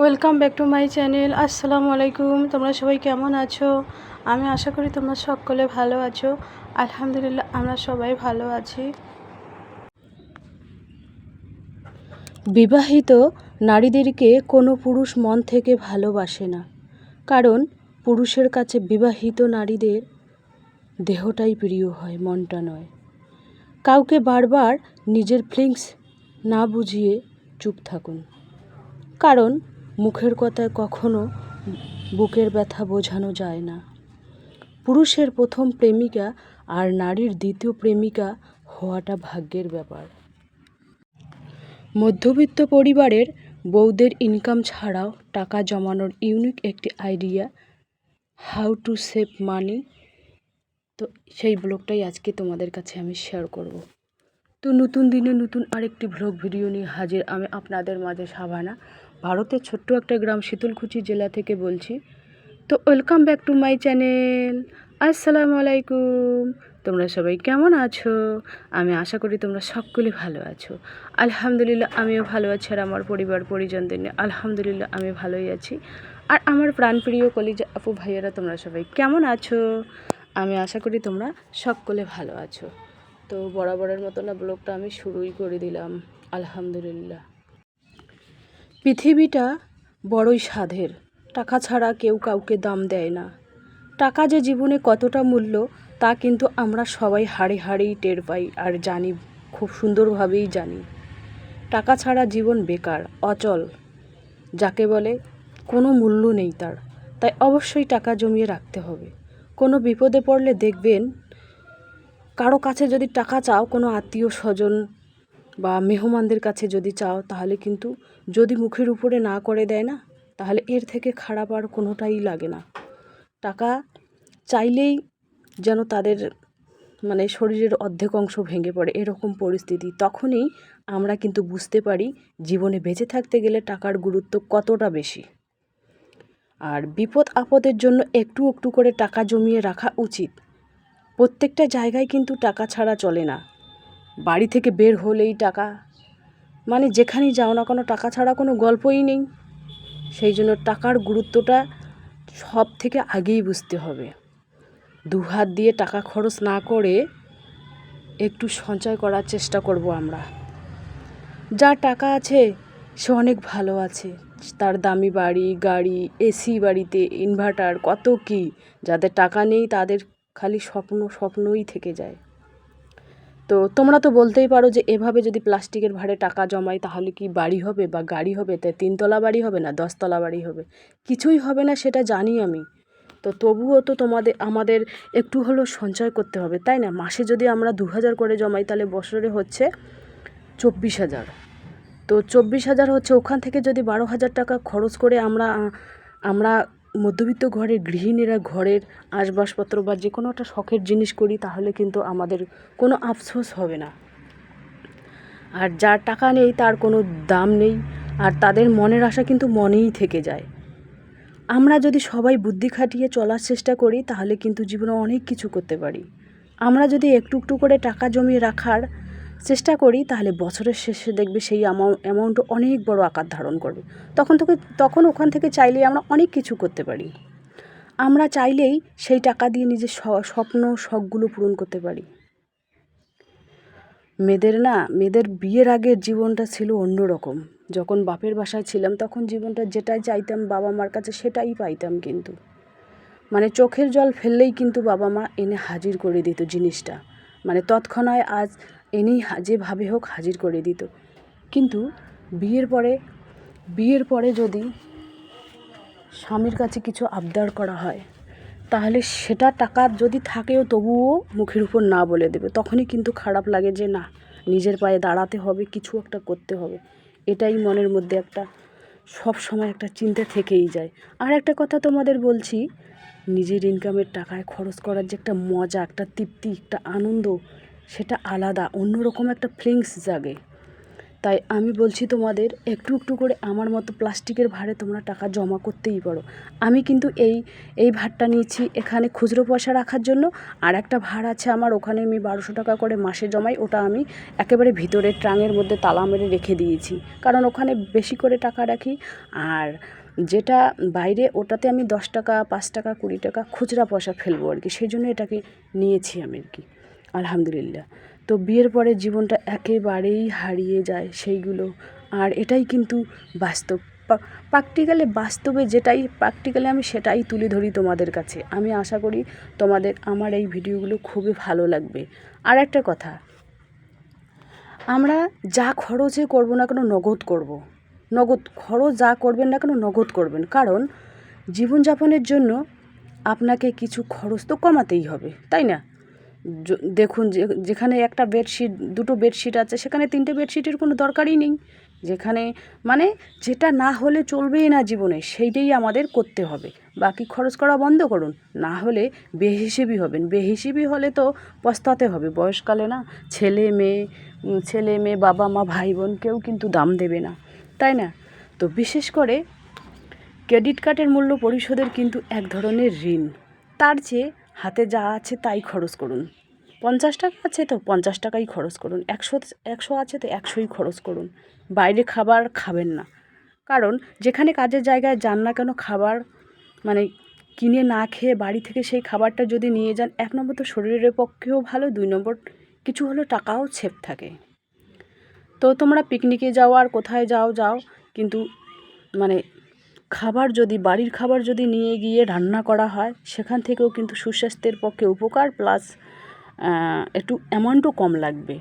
Welcome back to my channel আসসালামু আলাইকুম তোমরা সবাই কেমন আছো? আমি আশা করি তোমরা সকলে ভালো আছো। আলহামদুলিল্লাহ, আমরা সবাই ভালো আছি। বিবাহিত নারীদেরকে কোনো পুরুষ মন থেকে ভালোবাসে না। কারণ পুরুষের কাছে বিবাহিত নারীদের দেহটাই প্রিয় হয়, মনটা নয়। কাউকে বারবার নিজের ফিলিংস না বুঝিয়ে চুপ থাকুন। কারণ মুখের কথায় কখনো বুকের ব্যথা বোঝানো যায় না। পুরুষের প্রথম প্রেমিকা আর নারীর দ্বিতীয় প্রেমিকা হওয়াটা ভাগ্যের ব্যাপার। মধ্যবিত্ত পরিবারের বউদের ইনকাম ছাড়াও টাকা জমানোর ইউনিক একটি idea how to save money তো সেই ব্লগটাই আজকে তোমাদের কাছে আমি শেয়ার করব। তো নতুন দিনে নতুন আরেকটি ভ্লগ ভিডিও নিয়ে হাজির আমি আপনাদের মাঝে সাবানা ভারতের ছোট্ট একটা গ্রাম শীতলকুচি জেলা থেকে বলছি। তো welcome back to my channel আসসালামু আলাইকুম। তোমরা সবাই কেমন আছো? আমি আশা করি তোমরা সকলে ভালো আছো। আলহামদুলিল্লাহ, আমিও ভালো আছি আর আমার পরিবার, পরিজনদের নিয়ে আলহামদুলিল্লাহ, আমি ভালোই আছি। আর আমার প্রাণপ্রিয় কলিজা আপু, ভাইয়েরা, তোমরা সবাই কেমন আছো? আমি আশা করি তোমরা সকলে ভালো আছো। তো বরাবরের মতো না, ব্লগটা আমি শুরুই করে দিলাম। আলহামদুলিল্লাহ। পৃথিবীটা বড়ই সাধের। টাকা ছাড়া কেউ কাউকে দাম দেয় না। টাকা যে জীবনে কতটা মূল্য, তা কিন্তু আমরা সবাই হাড়ে হাড়েই টের পাই আর জানি, খুব সুন্দরভাবেই জানি। টাকা ছাড়া জীবন বেকার, অচল, যাকে বলে কোনো মূল্য নেই তার। তাই অবশ্যই টাকা জমিয়ে রাখতে হবে। কোনো বিপদে পড়লে দেখবেন, কারও কাছে যদি টাকা চাও, কোনো আত্মীয় স্বজন বা মেহমানদের কাছে যদি চাও, তাহলে কিন্তু যদি মুখের উপরে না করে দেয় না, তাহলে এর থেকে খারাপ আর কোনোটাই লাগে না। টাকা চাইলেই যেন তাদের মানে শরীরের অর্ধেক অংশ ভেঙে পড়ে এরকম পরিস্থিতি, তখনই আমরা কিন্তু বুঝতে পারি জীবনে বেঁচে থাকতে গেলে টাকার গুরুত্ব কতটা বেশি। আর বিপদ আপদের জন্য একটু একটু করে টাকা জমিয়ে রাখা উচিত। প্রত্যেকটা জায়গায় কিন্তু টাকা ছাড়া চলে না। বাড়ি থেকে বের হলেই টাকা। মানে যেখানেই যাও না কোনো, টাকা ছাড়া কোনো গল্পই নেই। সেই জন্য টাকার গুরুত্বটা সব থেকে আগেই বুঝতে হবে। দু হাত দিয়ে টাকা খরচ না করে একটু সঞ্চয় করার চেষ্টা করব আমরা। যা টাকা আছে, সে অনেক ভালো আছে। তার দামি বাড়ি, গাড়ি, এসি বাড়িতে ইনভার্টার কত কি, যাদের টাকা নেই তাদের খালি স্বপ্ন, স্বপ্নই থেকে যায়। তো তোমরা তো বলতেই পারো যে এভাবে যদি প্লাস্টিকের ভাড়ে টাকা জমাই তাহলে কি বাড়ি হবে বা গাড়ি হবে? তাই তিনতলা বাড়ি হবে না দশতলা বাড়ি হবে? কিছুই হবে না সেটা জানি আমি। তো তবুও তো তোমাদের, আমাদের একটু হলেও সঞ্চয় করতে হবে, তাই না? মাসে যদি আমরা দু হাজার করে জমাই, তাহলে বছরে হচ্ছে চব্বিশ হাজার। তো চব্বিশ হাজার হচ্ছে, ওখান থেকে যদি বারো হাজার টাকা খরচ করে আমরা আমরা মধ্যবিত্ত ঘরের গৃহিণীরা ঘরের আসবাবপত্র বা যে কোনো একটা শখের জিনিস করি, তাহলে কিন্তু আমাদের কোনো আফসোস হবে না। আর যার টাকা নেই, তার কোনো দাম নেই, আর তাদের মনের আশা কিন্তু মনেই থেকে যায়। আমরা যদি সবাই বুদ্ধি খাটিয়ে চলার চেষ্টা করি, তাহলে কিন্তু জীবনে অনেক কিছু করতে পারি। আমরা যদি একটু একটু করে টাকা জমিয়ে রাখার চেষ্টা করি, তাহলে বছরের শেষে দেখবে সেই অ্যামাউন্ট অনেক বড় আকার ধারণ করবে। তখন থেকে তখন ওখান থেকে চাইলেই আমরা অনেক কিছু করতে পারি। আমরা চাইলেই সেই টাকা দিয়ে নিজের স্বপ্ন, শখগুলো পূরণ করতে পারি। মেয়েদের না, মেয়েদের বিয়ের আগের জীবনটা ছিল অন্যরকম। যখন বাপের বাসায় ছিলাম, তখন জীবনটা যেটাই চাইতাম বাবা মার কাছে, সেটাই পাইতাম কিন্তু। মানে চোখের জল ফেললেই কিন্তু বাবা মা এনে হাজির করে দিত জিনিসটা। মানে তৎক্ষণাৎ আজ এনেই যেভাবে হোক হাজির করে দিত। কিন্তু বিয়ের পরে বিয়ের পরে যদি স্বামীর কাছে কিছু আবদার করা হয়, তাহলে সেটা টাকা যদি থাকেও তবুও মুখের উপর না বলে দেবে। তখনই কিন্তু খারাপ লাগে যে, না, নিজের পায়ে দাঁড়াতে হবে, কিছু একটা করতে হবে। এটাই মনের মধ্যে একটা সব সময় একটা চিন্তা থেকেই যায়। আর একটা কথা তোমাদের বলছি, নিজের ইনকামের টাকায় খরচ করার যে একটা মজা, একটা তৃপ্তি, একটা আনন্দ সেটা আলাদা, অন্যরকম একটা ফিলিংস জাগে। তাই আমি বলছি তোমাদের, একটু একটু করে আমার মতো প্লাস্টিকের ভাড়ে তোমরা টাকা জমা করতেই পারো। আমি কিন্তু এই এই ভাড়টা নিয়েছি এখানে খুচরো পয়সা রাখার জন্য, আর একটা ভাড় আছে আমার, ওখানে আমি বারোশো টাকা করে মাসে জমাই, ওটা আমি একেবারে ভিতরে ট্রাঙের মধ্যে তালা মেরে রেখে দিয়েছি। কারণ ওখানে বেশি করে টাকা রাখি, আর যেটা বাইরে, ওটাতে আমি দশ টাকা, পাঁচ টাকা, কুড়ি টাকা খুচরা পয়সা ফেলব আর কি। সেই জন্য এটাকে নিয়েছি আমি আর কি। আলহামদুলিল্লাহ। তো বিয়ের পরে জীবনটা একেবারেই হারিয়ে যায় সেইগুলো। আর এটাই কিন্তু বাস্তব। প্র্যাকটিক্যালি বাস্তবে যেটাই প্র্যাকটিক্যালি আমি সেটাই তুলে ধরি তোমাদের কাছে। আমি আশা করি তোমাদের, আমার এই ভিডিওগুলো খুবই ভালো লাগবে। আর একটা কথা, আমরা যা খরচে করব না কেন নগদ করব। নগদ, খরচ যা করবেন না কেন নগদ করবেন। কারণ জীবনযাপনের জন্য আপনাকে কিছু খরচ তো কমাতেই হবে, তাই না? দেখুন যেখানে একটা বেডশিট, দুটো বেডশিট আছে, সেখানে তিনটে বেডশিটের কোনো দরকারই নেই। যেখানে মানে যেটা না হলে চলবেই না জীবনে, সেইটাই আমাদের করতে হবে। বাকি খরচ করা বন্ধ করুন, না হলে বেহিসেবি হবেন। বেহিসেবি হলে তো পস্তাতে হবে বয়সকালে না ছেলে মেয়ে ছেলে মেয়ে, বাবা মা, ভাই বোন কেউ কিন্তু দাম দেবে না, তাই না? তো বিশেষ করে ক্রেডিট কার্ডের মূল্য পরিশোধের কিন্তু এক ধরনের ঋণ। তার চেয়ে হাতে যা আছে তাই খরচ করুন। পঞ্চাশ টাকা আছে তো পঞ্চাশ টাকাই খরচ করুন। একশো একশো আছে তো একশোই খরচ করুন। বাইরে খাবার খাবেন না। কারণ যেখানে কাজের জায়গায় যান না কেন খাবার মানে কিনে না খেয়ে বাড়ি থেকে সেই খাবারটা যদি নিয়ে যান, এক নম্বর তো শরীরের পক্ষেও ভালো, দুই নম্বর কিছু হলো টাকাও সেফ থাকে। তো তোমরা পিকনিকে যাও আর কোথায় যাও যাও। কিন্তু মানে খাবার যদি, বাড়ির খাবার যদি নিয়ে গিয়ে রান্না করা হয়, সেখান থেকেও কিন্তু সুস্বাস্থ্যের পক্ষে উপকার প্লাস একটু অ্যামাউন্টও কম লাগবে।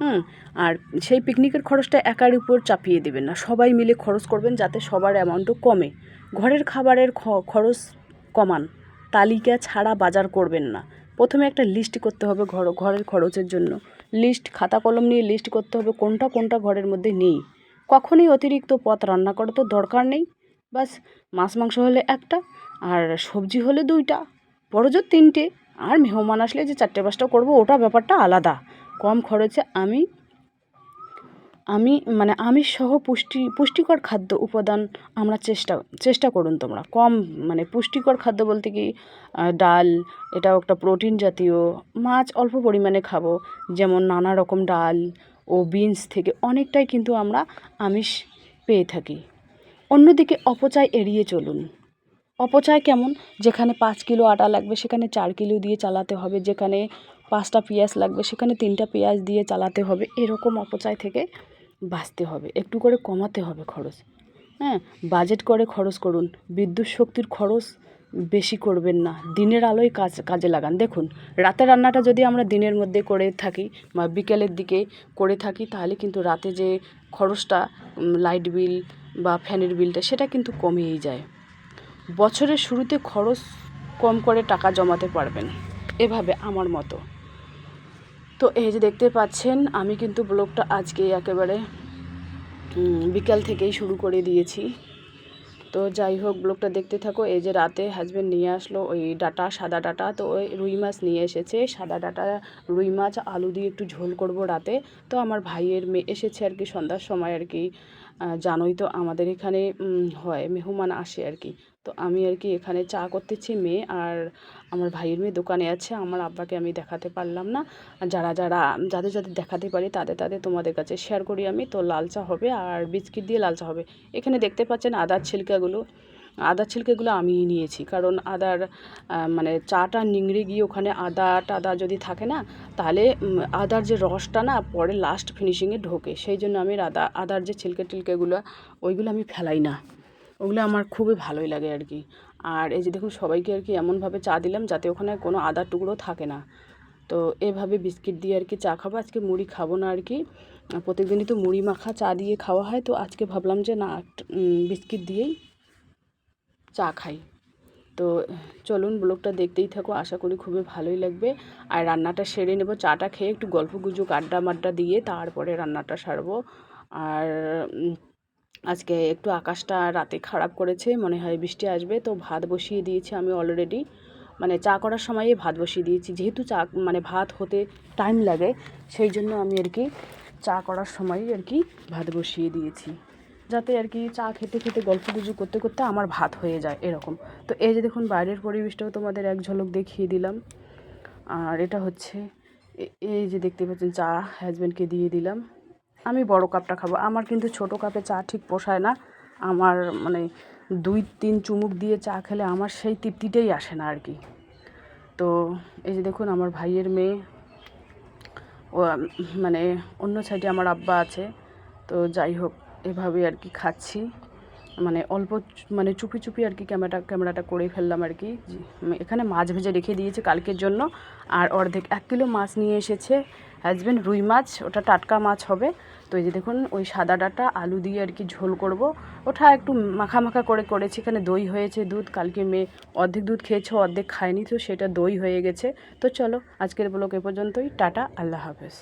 হুম? আর সেই পিকনিকের খরচটা একার উপর চাপিয়ে দেবেন না। সবাই মিলে খরচ করবেন যাতে সবার অ্যামাউন্টও কমে। ঘরের খাবারের খরচ কমান। তালিকা ছাড়া বাজার করবেন না। প্রথমে একটা লিস্ট করতে হবে ঘর, ঘরের খরচের জন্য। লিস্ট খাতা কলম নিয়ে লিস্ট করতে হবে কোনটা কোনটা ঘরের মধ্যে নেই। কখনই অতিরিক্ত পথ রান্না করার তো দরকার নেই। বাস, মাছ, মাংস হলে একটা আর সবজি হলে দুইটা। বড় জোর তিনটে। আর মেহমান আসলে যে চারটে পাঁচটা করব, ওটা ব্যাপারটা আলাদা। কম খরচে আমি আমি মানে আমিষ সহ পুষ্টি, পুষ্টিকর খাদ্য উপাদান আমরা চেষ্টা চেষ্টা করুন তোমরা। কম মানে পুষ্টিকর খাদ্য বলতে কি ডাল, এটাও একটা প্রোটিন জাতীয়। মাছ অল্প পরিমাণে খাব, যেমন নানা রকম ডাল ও বিনস থেকে অনেকটাই কিন্তু আমরা আমিষ পেয়ে থাকি। অন্যদিকে অপচয় এড়িয়ে চলুন। অপচয় কেমন? যেখানে পাঁচ কিলো আটা লাগবে, সেখানে চার কিলো দিয়ে চালাতে হবে। যেখানে পাঁচটা পেঁয়াজ লাগবে, সেখানে তিনটা পেঁয়াজ দিয়ে চালাতে হবে। এরকম অপচয় থেকে বাঁচতে হবে। একটু করে কমাতে হবে খরচ। হ্যাঁ বাজেট করে খরচ করুন। বিদ্যুৎ শক্তির খরচ বেশি করবেন না। দিনের আলোয় কাজ, কাজে লাগান। দেখুন রাতের রান্নাটা যদি আমরা দিনের মধ্যে করে থাকি বা বিকেলের দিকে করে থাকি, তাহলে কিন্তু রাতে যে খরচটা লাইট বিল বা ফ্যানের বিলটা, সেটা কিন্তু কমেই যায়। বছরের শুরুতে খরচ কম করে টাকা জমাতে পারবেন, এভাবে আমার মতো। তো এই যে দেখতে পাচ্ছেন, আমি কিন্তু ব্লগটা আজকে একেবারে বিকাল থেকেই শুরু করে দিয়েছি। তো যাই হোক ব্লগটা দেখতে থাকো, এই যে রাতে হাজব্যান্ড নিয়ে আসলো ওই ডাটা, সাদা ডাটা। তো ওই রুই মাছ নিয়ে এসেছে, সাদা ডাটা, রুই মাছ, আলু দিয়ে একটু ঝোল করব রাতে। তো আমার ভাইয়ের মেয়ে এসেছে আর কি, সন্ধ্যার সময় আর কি। জানোই তো আমাদের এখানে হয়, মেহমান আসে আর কি। তো আমি আর কি এখানে চা করতেছি মেয়ে আর আমার ভাইয়ের মেয়ে দোকানে আছে। আমার আব্বাকে আমি দেখাতে পারলাম না। যারা যারা, যাদের যাদের দেখাতে পারি তাদের তাদের তোমাদের কাছে শেয়ার করি আমি। তো লাল চা হবে আর বিস্কিট দিয়ে লাল চা হবে। এখানে দেখতে পাচ্ছেন আদার ছিলকাগুলো। আদার ছিলকেগুলো আমিই নিয়েছি। কারণ আদার মানে চাটা নিংড়ে গিয়ে ওখানে আদা টাদা যদি থাকে না, তাহলে আদার যে রসটা না পরে লাস্ট ফিনিশিংয়ে ঢোকে। সেই জন্য আমি আদা, আদার যে ছিলকে টিলকেগুলো, ওইগুলো আমি ফেলাই না। ওগুলো আমার খুবই ভালোই লাগে আর কি। আর এই যে দেখুন, সবাইকে আর কি এমনভাবে চা দিলাম যাতে ওখানে কোনো আদার টুকরো থাকে না। তো এভাবে বিস্কিট দিয়ে আর কি চা খাব, আজকে মুড়ি খাব না আর কি। প্রত্যেকদিনই তো মুড়ি মাখা চা দিয়ে খাওয়া হয়, তো আজকে ভাবলাম যে না বিস্কিট দিয়েই চা খাই। তো চলুন ব্লগটা দেখতেই থাকো, আশা করি খুবই ভালোই লাগবে। আর রান্নাটা সেরে নেব, চাটা খেয়ে একটু গল্প গুজব আড্ডা মাড্ডা দিয়ে তারপরে রান্নাটা সারবো। আর আজকে একটু আকাশটা রাতে খারাপ করেছে, মনে হয় বৃষ্টি আসবে, তো ভাত বসিয়ে দিয়েছি আমি অলরেডি মানে চা করার সময়ই ভাত বসিয়ে দিয়েছি, যেহেতু চা মানে ভাত হতে টাইম লাগে, সেই জন্য আমি আর কি চা করার সময় আর কি ভাত বসিয়ে দিয়েছি। যাতে আর কি চা খেতে খেতে, গল্প গুজু করতে করতে আমার ভাত হয়ে যায় এরকম। তো এই যে দেখুন, বাইরের পরিবেশটাও তোমাদের এক ঝলক দেখিয়ে দিলাম। আর এটা হচ্ছে এই যে দেখতে পাচ্ছেন, চা হাজব্যান্ডকে দিয়ে দিলাম। আমি বড় কাপটা খাব। আমার কিন্তু ছোট কাপে চা ঠিক পোষায় না। আমার মানে দুই তিন চুমুক দিয়ে চা খেলে আমার সেই তৃপ্তিটাই আসে না আর কি। তো এই যে দেখুন, আমার ভাইয়ের মেয়ে, ও মানে অন্য সাইডে আমার আব্বা আছে। তো যাই হোক এভাবে আর কি খাচ্ছি। মানে অল্প মানে চুপি চুপি আর কি ক্যামেরাটা ক্যামেরাটা করে ফেললাম আর কি। এখানে মাছ ভেজে রেখে দিয়েছে কালকের জন্য। আর অর্ধেক, এক কিলো মাছ নিয়ে এসেছে হাজব্যান্ড রুই মাছ, ওটা টাটকা মাছ হবে। তো এই যে দেখুন, ওই সাদা ডাটা, আলু দিয়ে আর কি ঝোল করব। ওটা একটু মাখা মাখা করে করেছি, এখানে দই হয়েছে দুধ, কালকে মেয়ে অর্ধেক দুধ খেয়েছে, অর্ধেক খায়নি, তো সেটা দই হয়ে গেছে। তো চলো, আজকের ব্লগ এ পর্যন্তই, টাটা, আল্লাহ হাফেজ।